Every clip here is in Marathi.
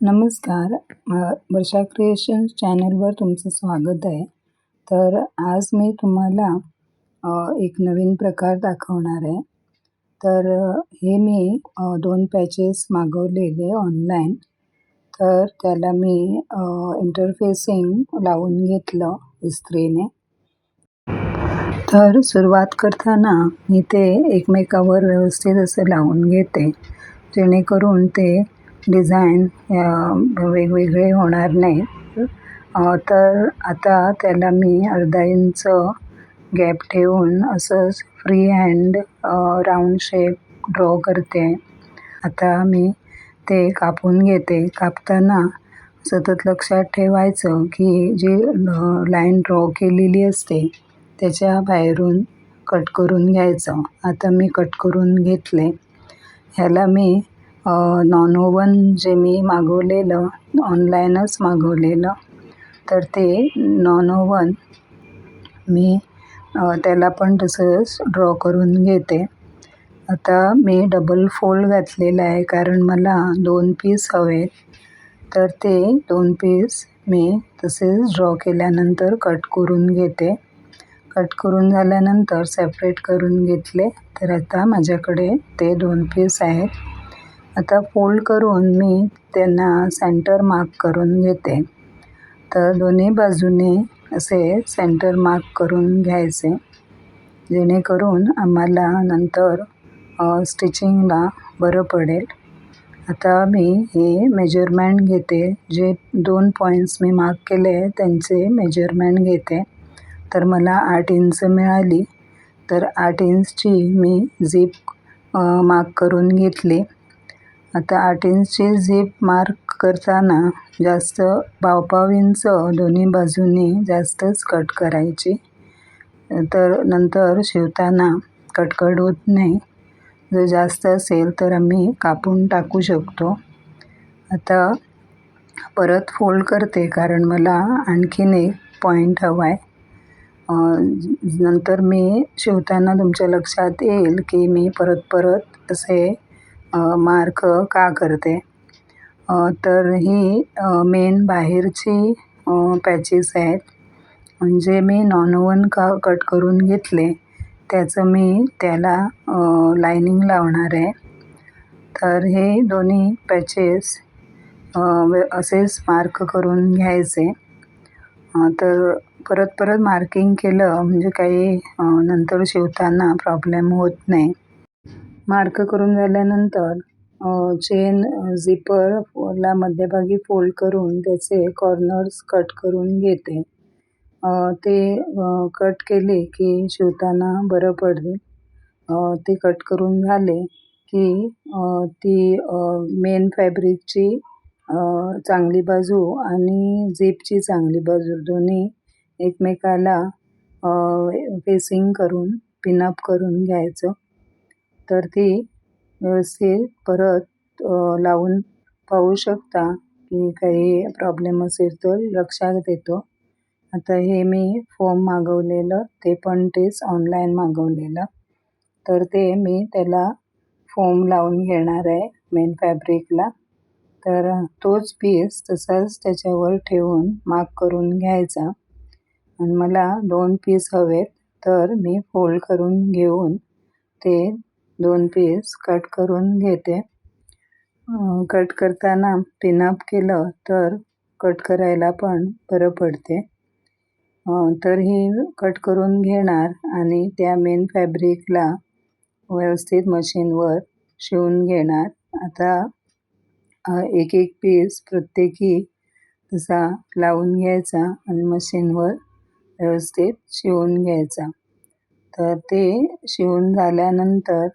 नमस्कार. वर्षा क्रिएशन चॅनलवर तुमचं स्वागत आहे. तर आज मी तुम्हाला एक नवीन प्रकार दाखवणार आहे. तर हे मी दोन पॅचेस मागवलेले ऑनलाईन. तर त्याला मी इंटरफेसिंग लावून घेतलं इस्त्रीने. तर सुरुवात करताना मी ते एकमेकावर व्यवस्थित असं लावून घेते. जेणेकरून ते डिझाईन वेगवेगळे होणार नाहीत. तर आता त्याला मी अर्धा इंच गॅप ठेवून असंच free hand round shape draw करते. आता मी ते कापून घेते. कापताना सतत लक्षात ठेवायचं की जी लाईन ड्रॉ केलेली असते त्याच्या बाहेरून कट करून घ्यायचं. आता मी कट करून घेतले. ह्याला मी नॉन ओवन जे मी मागवलेलं ऑनलाईनच मागवलेलं तर ते नॉन ओवन मी त्याला पण तसंच ड्रॉ करून घेते. आता मी डबल फोल्ड घातलेला आहे कारण मला दोन पीस हवेत तर ते दोन पीस मी तसेच ड्रॉ केल्यानंतर कट करून घेते. कट करून झाल्यानंतर सेपरेट करून घेतले तर आता माझ्याकडे ते दोन पीस आहेत. आता फोल्ड करून मी त्यांना सेंटर मार्क करून घेते. तर दोन्ही बाजूने असे सेंटर मार्क करून घ्यायचे. जेणेकरून आम्हाला नंतर स्टिचिंगला बरं पडेल. आता मी हे मेजरमेंट घेते. जे दोन पॉईंट्स मी मार्क केले त्यांचे मेजरमेंट घेते. तर मला आठ इंच मिळाली. तर आठ इंचची मी झीप मार्क करून घेतली. आता आठ इंचची झीप मार्क करताना जास्त पाव इंच दोन्ही बाजूंनी जास्तच कट करायची. तर नंतर शिवताना कटकट होत नाही. जर जास्त असेल तर आम्ही कापून टाकू शकतो. आता परत फोल्ड करते कारण मला आणखीन एक पॉईंट हवा आहे नंतर मी शिवताना तुमच्या लक्षात येईल की मी परत परत असे मार्क का करते? तर ही मेन बाहेरची पॅचेस आहेत. म्हणजे मी नॉन ओवन का कट करून घेतले त्याचं मी त्याला लायनिंग लावणार आहे. तर हे दोन्ही पॅचेस असेच मार्क करून घ्यायचे. तर परत परत मार्किंग केलं म्हणजे काही नंतर शिवताना प्रॉब्लेम होत नाही. मार्क करून झाल्यानंतर चेन झिपरला मध्यभागी फोल्ड करून त्याचे कॉर्नर्स कट करून घेते. ते कट केले की शिवताना बरं पडेल ते कट करून झाले की ती मेन फॅब्रिकची चांगली बाजू आणि झिपची चांगली बाजू दोन्ही एकमेकाला फेसिंग करून पिनअप करून घ्यायचं. तर ती व्यवस्थित परत लावून पाहू शकता की काही प्रॉब्लेम असेल तर लक्षात येतो. आता हे मी फोम मागवलेलं ते पण तेच ऑनलाईन मागवलेलं. तर ते मी त्याला फोम लावून घेणार आहे मेन फॅब्रिकला तर तोच पीस तसाच त्याच्यावर ठेवून माग करून घ्यायचा. आणि मला दोन पीस हवेत तर मी फोल्ड करून घेऊन ते दोन पीस कट करून घेते. कट करताना पिनअप केलं तर कट करायला पण बरं पडते. तर ही कट करून घेणार आणि त्या मेन फॅब्रिकला व्यवस्थित मशीनवर शिवून घेणार. आता एक एक पीस प्रत्येकी तसा लावून घ्यायचा आणि मशीनवर व्यवस्थित शिवून घ्यायचा. तर ते शिवून झाल्यानंतर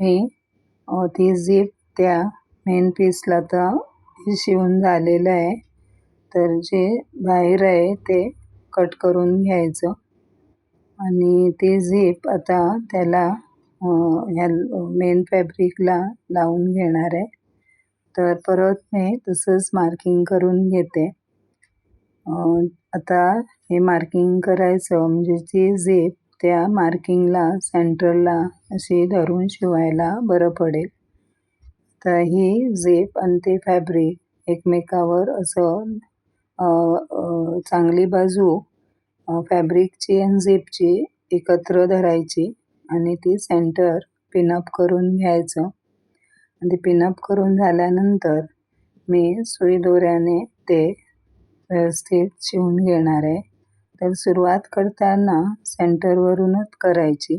मी ती झीप त्या मेन पीसला तर शिवून झालेलं आहे. तर जे बाहेर आहे ते कट करून घ्यायचं. आणि ती झीप आता त्याला ह्या मेन फॅब्रिकला लावून घेणार आहे. तर परत मी तसंच मार्किंग करून घेते. आता हे मार्किंग करायचं म्हणजे ती झीप त्या मार्किंगला सेंटरला अशी धरून शिवायला बरं पडेल. तर ही झेप आणि ते फॅब्रिक एकमेकावर असं चांगली बाजू फॅब्रिकची आणि झिपची एकत्र धरायची आणि ती सेंटर पिनअप करून घ्यायचं. आणि ते पिनअप करून झाल्यानंतर मी सुई दोऱ्याने ते व्यवस्थित शिवून घेणार आहे. तर सुरुवात करताना सेंटरवरूनच करायची.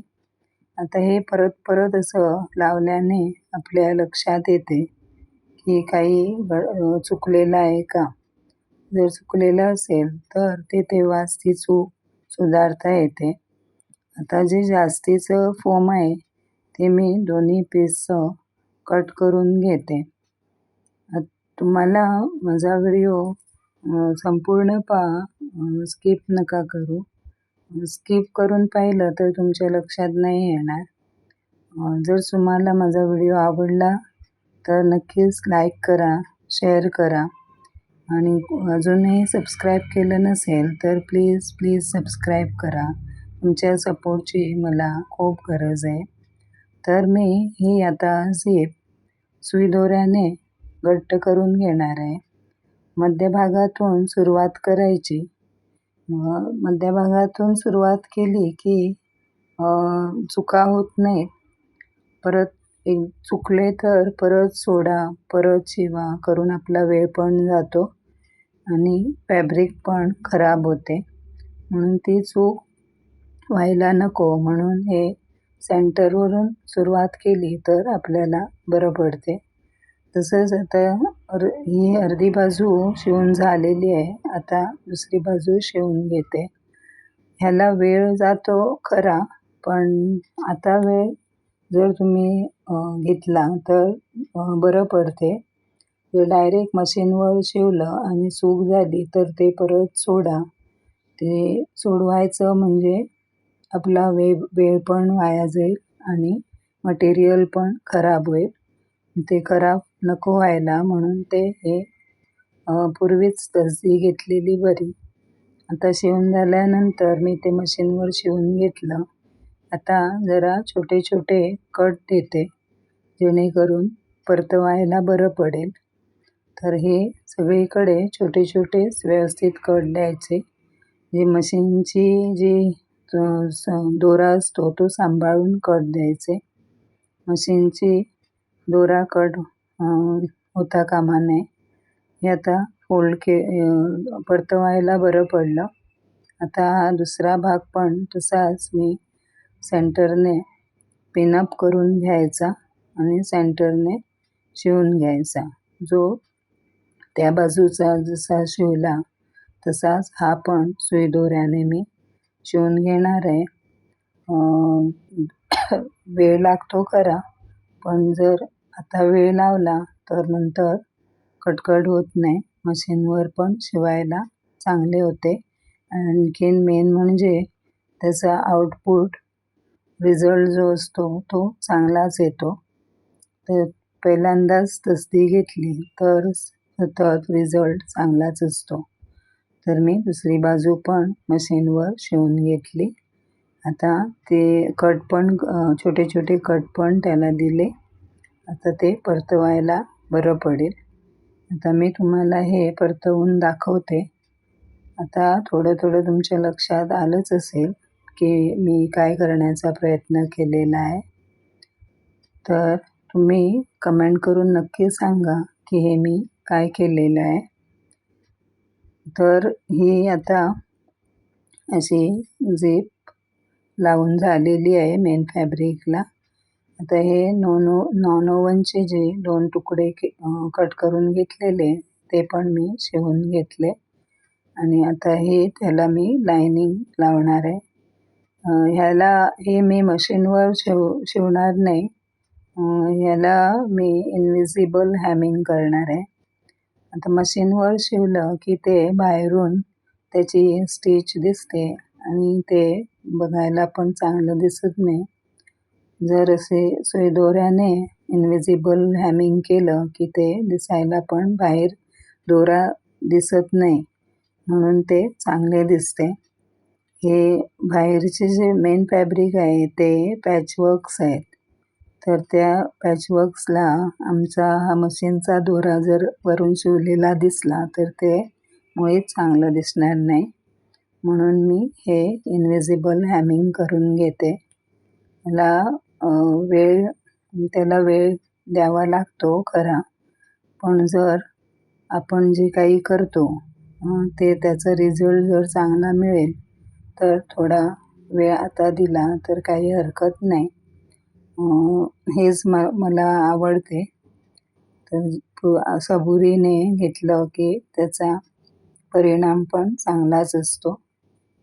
आता हे परत परत असं लावल्याने आपल्या लक्षात येते की काही ग- चुकलेलं आहे का? जर चुकलेलं असेल तर ते तेव्हाच ती चूक सुधारता येते. आता जे जास्तीचं फोम आहे ते मी दोन्ही पीसचं कट करून घेते. तुम्हाला माझा व्हिडिओ संपूर्ण पहा स्किप नका करू. स्किप करून पाहिलं तर तुमच्या लक्षात नाही येणार. जर तुम्हाला माझा व्हिडिओ आवडला तर नक्कीच लाईक करा शेअर करा. आणि अजूनही सबस्क्राईब केलं नसेल तर प्लीज प्लीज सबस्क्राईब करा. तुमच्या सपोर्टची मला खूप गरज आहे. तर मी ही आता झीप सुईदोऱ्याने घट्ट करून घेणार आहे. मध्यभागातून सुरुवात करायची. मध्यभागातून सुरुवात केली की चुका होत नाहीत. परत एक चुकले तर परत सोडा परत शिवा करून आपला वेळ पण जातो आणि फॅब्रिक पण खराब होते. म्हणून ती चूक व्हायला नको. म्हणून हे सेंटरवरून सुरुवात केली तर आपल्याला बरं पडते. तसंच आता अर ही अर्धी बाजू शिवून झालेली आहे. आता दुसरी बाजू शिवून घेते. ह्याला वेळ जातो खरा पण आता वेळ जर तुम्ही घेतला तर बरं पडते. जर डायरेक्ट मशीनवर शिवलं आणि चूक झाली तर ते परत सोडा. ते सोडवायचं म्हणजे आपला वे वेळ पण वाया जाईल आणि मटेरियल पण खराब होईल. ते खराब नको व्हायला म्हणून ते हे पूर्वीच तसदी घेतलेली बरी. आता शिवून झाल्यानंतर मी ते मशीनवर शिवून घेतलं. आता जरा छोटे छोटे कट देते जेणेकरून परतवायला बरं पडेल. तर हे सगळीकडे छोटे छोटेच व्यवस्थित कट द्यायचे. जे मशीनची जी स- दोरा असतो तो सांभाळून कट द्यायचे. मशीनची दोरा कट होता कामा नये. हे आता फोल्ड के परतवायला बरं पडलं. आता हा दुसरा भाग पण तसाच मी सेंटरने पिनअप करून घ्यायचा आणि सेंटरने शिवून घ्यायचा. जो त्या बाजूचा जसा शिवला तसाच हा पण सुई दोऱ्याने मी शिवून घेणार आहे. वेळ लागतो खरा पण जर आता वेळ लावला तर नंतर कटकट होत नाही. मशीनवर पण शिवायला चांगले होते. आणखीन मेन म्हणजे त्याचा आउटपुट रिझल्ट जो असतो तो चांगलाच येतो. तर पहिल्यांदाच तसदी घेतली तर सतत रिझल्ट चांगलाच असतो. तर मी दुसरी बाजू पण मशीनवर शिवून घेतली. आता ते कट पण छोटे छोटे कट पण त्याला दिले. आता ते परतवायला बरं पडेल. आता मी तुम्हाला हे परतवून दाखवते. आता थोडं थोडं तुमच्या लक्षात आलंच असेल की मी काय करण्याचा प्रयत्न केलेला आहे. तर तुम्ही कमेंट करून नक्की सांगा की हे मी काय केलेलं आहे. तर ही आता अशी झीप लावून झालेली आहे मेन फॅब्रिकला. आता हे नॉनो नॉन जे दोन तुकडे के कट करून घेतलेले ते पण मी शिवून घेतले. आणि आता हे त्याला मी लायनिंग लावणार आहे. ह्याला हे मी मशीनवर शिव शिवणार नाही. ह्याला मी इनविजिबल हॅमिंग करणार आहे. आता मशीनवर शिवलं की ते बाहेरून त्याची स्टिच दिसते. आणि ते बघायला पण चांगलं दिसत नाही. जर असे सुई दोऱ्याने इनविजिबल हॅमिंग केलं की ते दिसायला पण बाहेर दोरा दिसत नाही म्हणून ते चांगले दिसते. हे बाहेरचे जे मेन फॅब्रिक आहे ते पॅचवर्क्स आहेत. तर त्या पॅचवर्क्सला आमचा हा मशीनचा दोरा जर वरून शिवलेला दिसला तर ते मुळीच चांगलं दिसणार नाही. म्हणून मी हे इनविजिबल हॅमिंग करून घेते. मला वेळ त्याला वेळ द्यावा लागतो खरा. पण जर आपण जे काही करतो ते त्याचा रिझल्ट जर चांगला मिळेल तर थोडा वेळ आता दिला तर काही हरकत नाही. हेच म मला आवडते. तर सबुरीने घेतलं की त्याचा परिणाम पण चांगलाच असतो.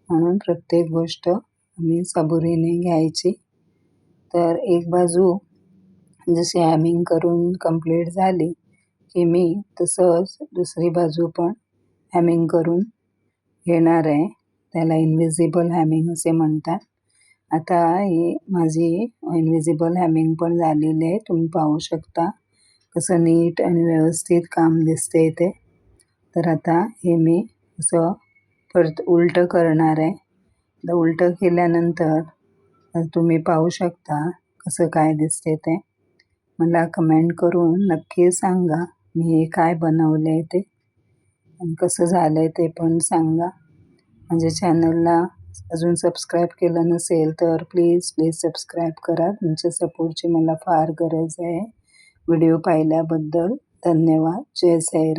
म्हणून प्रत्येक गोष्ट आम्ही सबुरीने घ्यायची. तर एक बाजू जशी हॅमिंग करून कंप्लीट झाली की मी तसंच दुसरी बाजू पण हॅमिंग करून घेणार आहे. त्याला इनविजिबल हॅमिंग असे म्हणतात. आता ही माझी इनविजिबल हॅमिंग पण झालेली आहे. तुम्ही पाहू शकता कसं नीट आणि व्यवस्थित काम दिसते इथे तर आता हे मी असं परत उलटं करणार आहे. तर उलटं केल्यानंतर तुम्ही पाहू शकता कसं काय दिसते ते. मला कमेंट करून नक्की सांगा मी हे काय बनवलं आहे ते आणि कसं झालं आहे ते पण सांगा. माझ्या चॅनलला अजून सबस्क्राईब केलं नसेल तर प्लीज प्लीज सबस्क्राईब करा. तुमच्या सपोर्टची मला फार गरज आहे. व्हिडिओ पाहिल्याबद्दल धन्यवाद. जय साईराम.